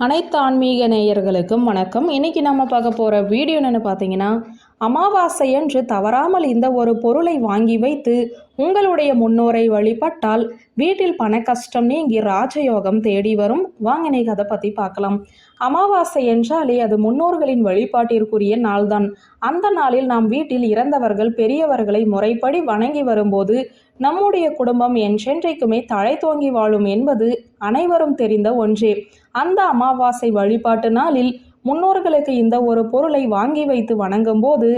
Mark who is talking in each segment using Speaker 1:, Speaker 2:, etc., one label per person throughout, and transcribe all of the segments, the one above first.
Speaker 1: அனைத்து ஆன்மீக நேயர்களுக்கும் வணக்கம். இன்னைக்கு நம்ம பார்க்க போகிற வீடியோ என்னென்னு பார்த்தீங்கன்னா அமாவாசை என்று தவறாமல் இந்த ஒரு பொருளை வாங்கி வைத்து உங்களுடைய முன்னோரை வழிபட்டால் வீட்டில் பண கஷ்டம் நீங்கி ராஜயோகம் தேடி வரும். வாங்கினை கதை பற்றி பார்க்கலாம். அமாவாசை என்றாலே அது முன்னோர்களின் வழிபாட்டிற்குரிய நாள்தான். அந்த நாளில் நாம் வீட்டில் இறந்தவர்கள் பெரியவர்களை முறைப்படி வணங்கி வரும்போது நம்முடைய குடும்பம் என்றென்றைக்குமே தழை தோங்கி வாழும் என்பது அனைவரும் தெரிந்த ஒன்றே. அந்த அமாவாசை வழிபாட்டு நாளில் முன்னோர்களுக்கு இந்த ஒரு பொருளை வாங்கி வைத்து வணங்கும் போது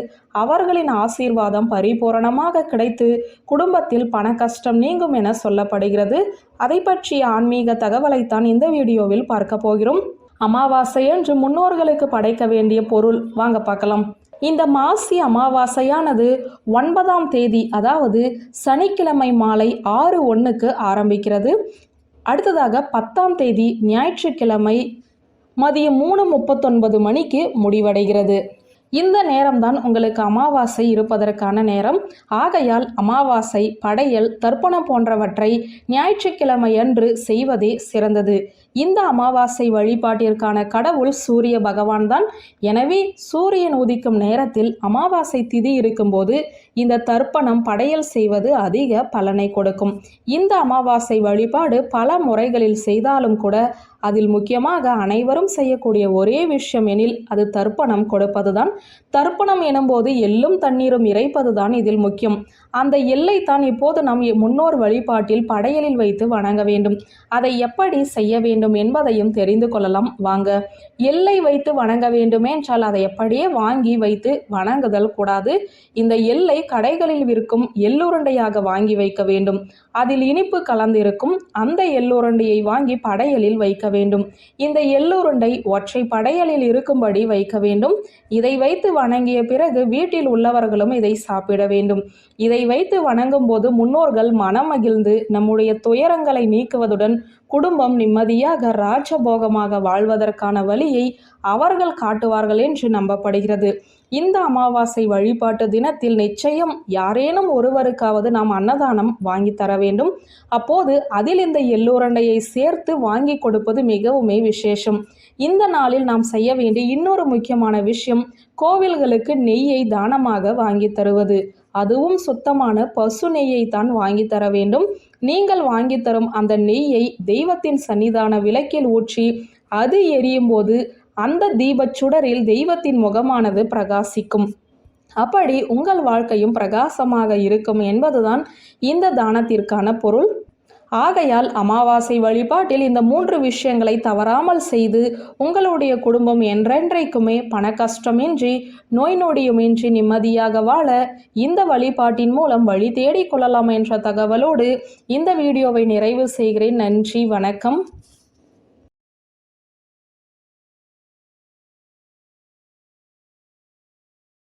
Speaker 1: அவர்களின் ஆசீர்வாதம் பரிபூரணமாக கிடைத்து குடும்பத்தில் பண கஷ்டம் நீங்கும் என சொல்லப்படுகிறது. அதை பற்றிய ஆன்மீக தகவலைத்தான் இந்த வீடியோவில் பார்க்க போகிறோம். அமாவாசை என்று முன்னோர்களுக்கு படைக்க வேண்டிய பொருள். வாங்க பார்க்கலாம். இந்த மாசி அமாவாசையானது ஒன்பதாம் தேதி அதாவது சனிக்கிழமை மாலை ஆறு ஒன்றுக்கு ஆரம்பிக்கிறது. அடுத்ததாக பத்தாம் தேதி ஞாயிற்றுக்கிழமை மதியம் மூணு முப்பத்தொன்பது மணிக்கு முடிவடைகிறது. இந்த நேரம்தான் உங்களுக்கு அமாவாசை இருப்பதற்கான நேரம். ஆகையால் அமாவாசை படையல் தர்ப்பணம் போன்றவற்றை ஞாயிற்றுக்கிழமையன்று செய்வதே சிறந்தது. இந்த அமாவாசை வழிபாட்டிற்கான கடவுள் சூரிய பகவான் தான் எனவே சூரியன் உதிக்கும் நேரத்தில் அமாவாசை திதி இருக்கும்போது இந்த தர்ப்பணம் படையல் செய்வது அதிக பலனை கொடுக்கும். இந்த அமாவாசை வழிபாடு பல முறைகளில் செய்தாலும் கூட அதில் முக்கியமாக அனைவரும் செய்யக்கூடிய ஒரே விஷயம் எனில் அது தர்ப்பணம் கொடுப்பதுதான். தர்ப்பணம் எனும்போது எள்ளும் தண்ணீரும் இறைப்பதுதான் இதில் முக்கியம். அந்த எல்லை தான் இப்போது நம் முன்னோர் வழிபாட்டில் படையலில் வைத்து வணங்க வேண்டும். அதை எப்படி செய்ய வேண்டும் என்பதையும் தெரிந்து கொள்ளலாம். வாங்க எல்லை வைத்து வணங்க வேண்டுமே என்றால் அதை எப்படியே வாங்கி வைத்து வணங்குதல் கூடாது. இந்த எல்லை கடைகளில் விற்கும் எள்ளுருண்டையாக வாங்கி வைக்க வேண்டும். அதில் இனிப்பு கலந்திருக்கும் அந்த எள்ளுருண்டையை வாங்கி படையலில் வைக்க வேண்டும். இந்த எள்ளுருண்டை ஒற்றை படையலில் இருக்கும்படி வைக்க வேண்டும். இதை வைத்து வணங்கிய பிறகு வீட்டில் உள்ளவர்களும் இதை சாப்பிட வேண்டும். இதை வைத்து வணங்கும் போது முன்னோர்கள் மனம் மகிழ்ந்து நம்முடைய துயரங்களை நீக்குவதுடன் குடும்பம் நிம்மதியாக ராஜபோகமாக வாழ்வதற்கான வழியை அவர்கள் காட்டுவார்கள் என்று நம்பப்படுகிறது. இந்த அமாவாசை வழிபாட்டு தினத்தில் நிச்சயம் யாரேனும் ஒருவருக்காவது நாம் அன்னதானம் வாங்கி தர வேண்டும். அப்போது அதில் இந்த எள்ளுரண்டையை சேர்த்து வாங்கி கொடுப்பது மிகவுமே விசேஷம். இந்த நாளில் நாம் செய்ய வேண்டிய இன்னொரு முக்கியமான விஷயம் கோவில்களுக்கு நெய்யை தானமாக வாங்கி தருவது. அதுவும் சுத்தமான பசு நெய்யை தான் வாங்கி தர வேண்டும். நீங்கள் வாங்கி தரும் அந்த நெய்யை தெய்வத்தின் சன்னிதான விளக்கில் ஊற்றி அது எரியும் போது அந்த தீபச் சுடரில் தெய்வத்தின் முகமானது பிரகாசிக்கும். அப்படி உங்கள் வாழ்க்கையும் பிரகாசமாக இருக்கும் என்பதுதான் இந்த தானத்திற்கான பொருள். ஆகையால் அமாவாசை வழிபாட்டில் இந்த மூன்று விஷயங்களை தவறாமல் செய்து உங்களுடைய குடும்பம் என்றென்றைக்குமே பண கஷ்டமின்றி நோய் நொடியுமின்றி நிம்மதியாக வாழ இந்த வழிபாட்டின் மூலம் வழி தேடிக்கொள்ளலாம் என்ற தகவலோடு இந்த வீடியோவை நிறைவு செய்கிறேன். நன்றி வணக்கம்.